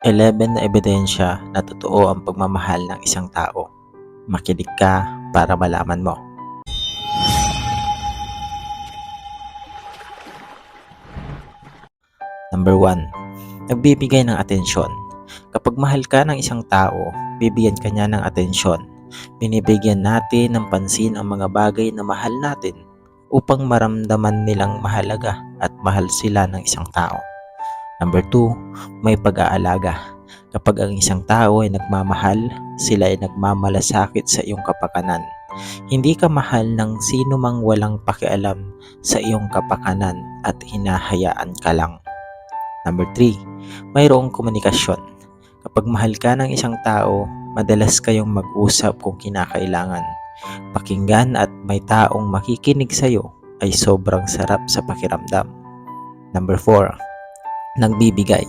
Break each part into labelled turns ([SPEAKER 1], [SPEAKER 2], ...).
[SPEAKER 1] 11 na ebidensya na totoo ang pagmamahal ng isang tao. Makinig ka para malaman mo. Number 1. Nagbibigay ng atensyon. Kapag mahal ka ng isang tao, bibigyan ka niya ng atensyon. Binibigyan natin ng pansin ang mga bagay na mahal natin upang maramdaman nilang mahalaga at mahal sila ng isang tao. Number 2, may pag-aalaga. Kapag ang isang tao ay nagmamahal, sila ay nagmamalasakit sa iyong kapakanan. Hindi ka mahal ng sino mang walang pakialam sa iyong kapakanan at hinahayaan ka lang. Number 3, mayroong komunikasyon. Kapag mahal ka ng isang tao, madalas kayong mag-usap kung kinakailangan. Pakinggan at may taong makikinig sa iyo ay sobrang sarap sa pakiramdam. Number 4, nagbibigay.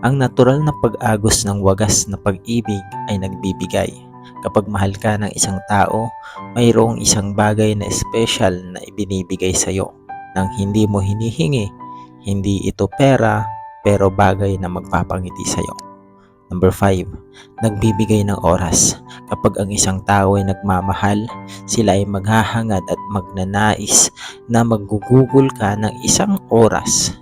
[SPEAKER 1] Ang natural na pag-agos ng wagas na pag-ibig ay nagbibigay. Kapag mahal ka ng isang tao, mayroong isang bagay na special na ibinibigay sa iyo nang hindi mo hinihingi. Hindi ito pera, pero bagay na magpapangiti sa iyo. Number 5, nagbibigay ng oras. Kapag ang isang tao ay nagmamahal, sila ay maghahangad at magnanais na maggugugol ka ng isang oras.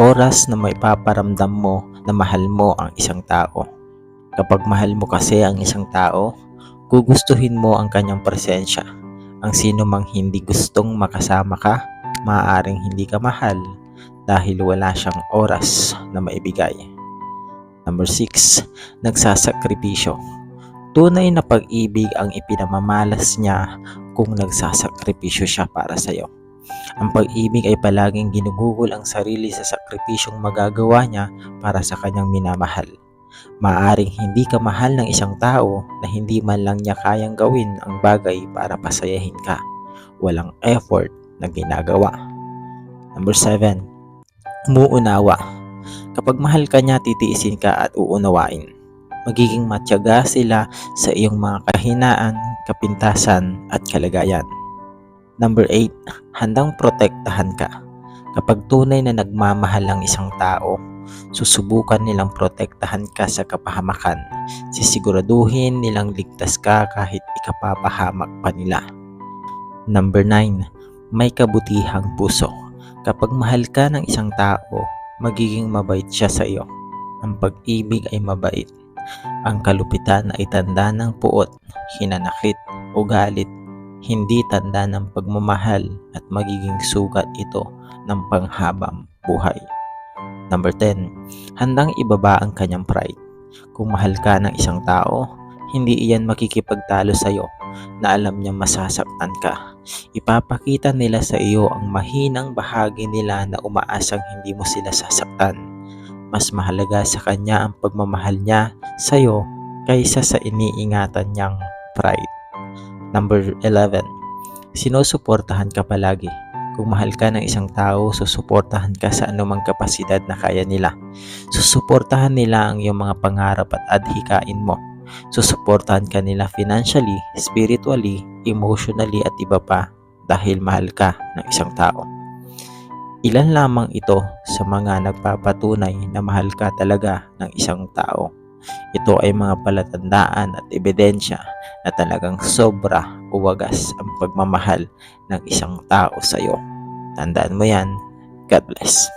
[SPEAKER 1] Oras na may paparamdam mo na mahal mo ang isang tao. Kapag mahal mo kasi ang isang tao, gugustuhin mo ang kanyang presensya. Ang sino mang hindi gustong makasama ka, maaaring hindi ka mahal dahil wala siyang oras na maibigay. Number 6, nagsasakripisyo. Tunay na pag-ibig ang ipinamamalas niya kung nagsasakripisyo siya para sa iyo. Ang pag-ibig ay palaging ginugugol ang sarili sa sakripisyong magagawa niya para sa kanyang minamahal. Maaring hindi ka mahal ng isang tao na hindi man lang niya kayang gawin ang bagay para pasayahin ka. Walang effort na ginagawa. Number 7, umuunawa. Kapag mahal ka niya, titiisin ka at uunawain. Magiging matyaga sila sa iyong mga kahinaan, kapintasan at kalagayan. Number 8, handang protektahan ka. Kapag tunay na nagmamahal ang isang tao, susubukan nilang protektahan ka sa kapahamakan. Sisiguraduhin nilang ligtas ka kahit ikapapahamak pa nila. Number 9, may kabutihang puso. Kapag mahal ka ng isang tao, magiging mabait siya sa iyo. Ang pag-ibig ay mabait. Ang kalupitan ay tanda ng puot, hinanakit o galit. Hindi tanda ng pagmamahal at magiging sugat ito ng panghabang buhay. Number 10. Handang ibaba ang kanyang pride. Kung mahal ka ng isang tao, hindi iyan makikipagtalo sa iyo na alam niya masasaktan ka. Ipapakita nila sa iyo ang mahinang bahagi nila na umaasang hindi mo sila sasaktan. Mas mahalaga sa kanya ang pagmamahal niya sa iyo kaysa sa iniingatan niyang pride. Number 11. Sinusuportahan ka palagi. Kung mahal ka ng isang tao, susuportahan ka sa anumang kapasidad na kaya nila. Susuportahan nila ang iyong mga pangarap at adhikain mo. Susuportahan ka nila financially, spiritually, emotionally at iba pa dahil mahal ka ng isang tao. Ilan lamang ito sa mga nagpapatunay na mahal ka talaga ng isang tao. Ito ay mga palatandaan at ebidensya na talagang sobra o wagas ang pagmamahal ng isang tao sa iyo. Tandaan mo yan. God bless.